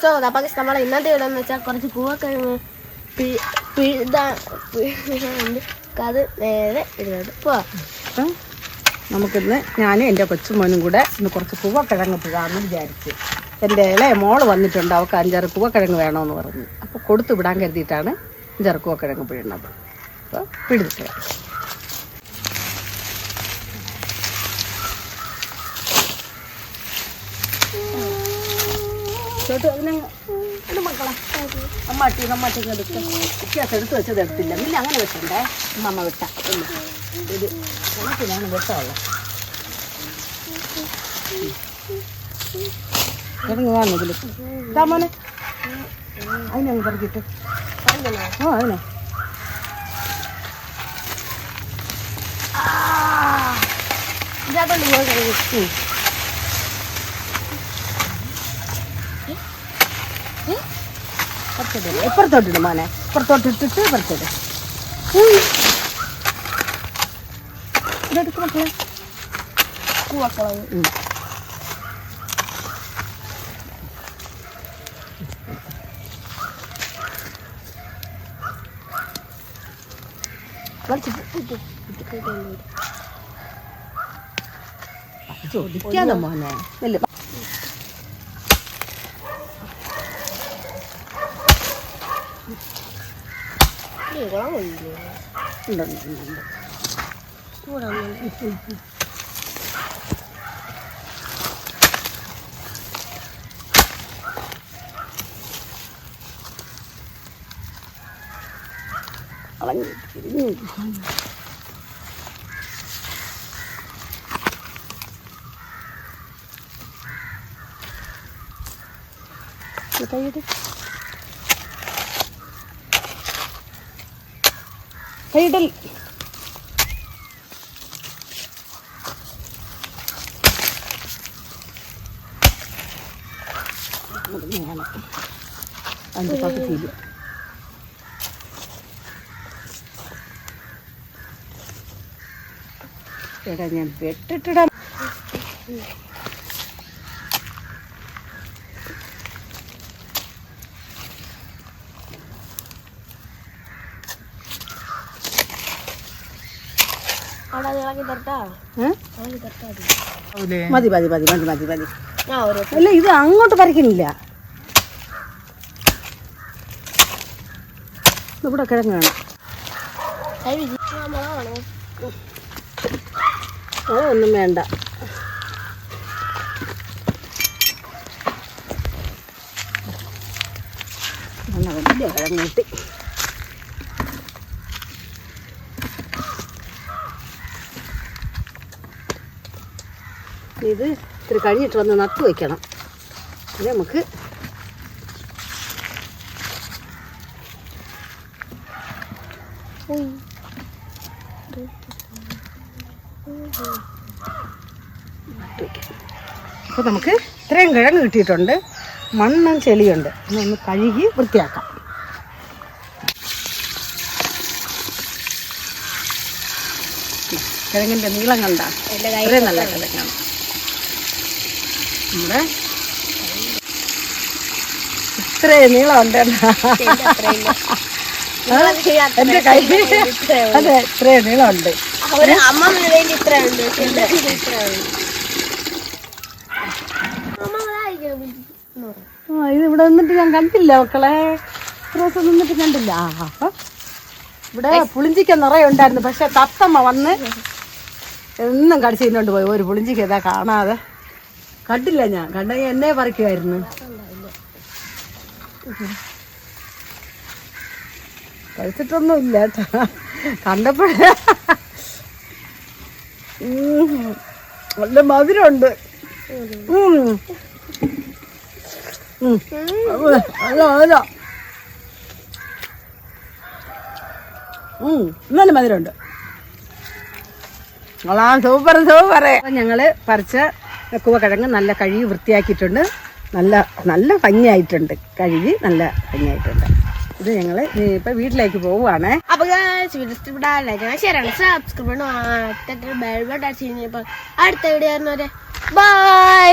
So അപ്പൊ നമ്മളെ ഇന്നത്തെ ഇവിടെ എന്ന് വെച്ചാൽ കുറച്ച് പൂവക്കിഴങ്ങ് പിഴുതാണ്ട് അത് നേരെ ഇടുന്നത് പോവാം നമുക്കിന്ന് ഞാനും എന്റെ കൊച്ചുമോനും കൂടെ ഇന്ന് കുറച്ച് പൂവക്കിഴങ്ങ് പിഴാമെന്ന് വിചാരിച്ച്. എന്റെ ഇളയ മോൾ വന്നിട്ടുണ്ട്. അവൾക്ക് അഞ്ചാറ് പൂവക്കിഴങ്ങ് വേണമെന്ന് പറഞ്ഞു. അപ്പോൾ കൊടുത്തു വിടാൻ കരുതിയിട്ടാണ് അഞ്ചാറ് പൂവക്കിഴങ്ങ് പിഴുന്നത് അപ്പോൾ പിഴുതിട്ട് ചോട്ട് അതിനെ ഇത് മക്കളെ. അമ്മാട്ടി അമ്മാട്ടിക്ക് എടുത്ത് വ്യത്യാസം എടുത്ത് വെച്ചത് എടുത്തില്ല. പിന്നെ അങ്ങനെ വെച്ചണ്ടേ. അമ്മ വിട്ട. ഇത് കണക്കിനാണ് വെട്ടാവുള്ളത് ഇറങ്ങുവാണ് ഇതിൽ താമോനെ അതിനങ്ങ് പറക്കിട്ട് ആ അതിനെ. ഇതിനകത്തോണ്ട് പൂവക്കിഴങ്ങ് മോനെ. ഇപ്പുറത്തോട്ട് ഇട്ടിട്ട് ഇതെടുക്കും മക്കളെ. ചോദിക്കാതെ മോനെ. 이거랑 올리네. 뭐라는 아니, 이거. 이거 എടാ ഞാൻ വെട്ടിട്ടിടാം. മതി. മതി മതി മതി മതി മതി അല്ല ഇത് അങ്ങോട്ട് പറിക്കണില്ല. ഇവിടെ കിഴങ്ങ് വേണം. കൈ വിജി മുളകാണോ. അതൊന്നും വേണ്ട. കിഴങ്ങ് കിട്ടി. ഇത് ഇത്തിരി കഴിഞ്ഞിട്ട് വന്ന് നട്ടു വയ്ക്കണം ഇത് നമുക്ക് അപ്പോൾ നമുക്ക് ഇത്രയും കിഴങ്ങ് കിട്ടിയിട്ടുണ്ട്. മണ്ണും ചെളിയുണ്ട്. ഒന്ന് കഴുകി വൃത്തിയാക്കാം. കിഴങ്ങിന്റെ നീളം കണ്ട? എന്റെ കൈ ഇത്രയും നല്ല കിഴങ്ങാണ്. നമ്മുടെ ഇത്രയും നീളമുണ്ട് എന്റെ കൈ. അതെ ഇത്രയും നീളമുണ്ട്. ഇത് ഇവിടെ നിന്നിട്ട് ഞാൻ കണ്ടില്ല മക്കളെ. ഇത്ര ദിവസം നിന്നിട്ട് കണ്ടില്ല. ഇവിടെ പുളിഞ്ചിക്ക നിറയെ ഉണ്ടായിരുന്നു. പക്ഷെ തത്തമ്മ വന്ന് എന്നും കടിച്ചു തിന്നോണ്ട് പോയി. ഒരു പുളിഞ്ചിക്ക ഇതാ കാണാതെ. കണ്ടില്ല ഞാൻ. കണ്ടെങ്കിൽ എന്നെ പറിക്കുമായിരുന്നു കഴിച്ചിട്ടൊന്നും ഇല്ല കണ്ടപ്പോഴേ. നല്ല മധുരമുണ്ട്. അല്ല അല്ല. നല്ല മധുരമുണ്ട്. ആ സൂപ്പർ സൂപ്പർ ഞങ്ങൾ പറിച്ച കുവക്കിഴങ്ങ് നല്ല കഴുകി വൃത്തിയാക്കിയിട്ടുണ്ട്. നല്ല നല്ല ഭംഗിയായിട്ടുണ്ട്. കഴുകി നല്ല ഭംഗിയായിട്ടുണ്ട്. ഇത് ഞങ്ങൾ ഇപ്പം വീട്ടിലേക്ക് പോവുകയാണേ. അപ്പോൾ button അടുത്ത വീഡിയോ ബൈ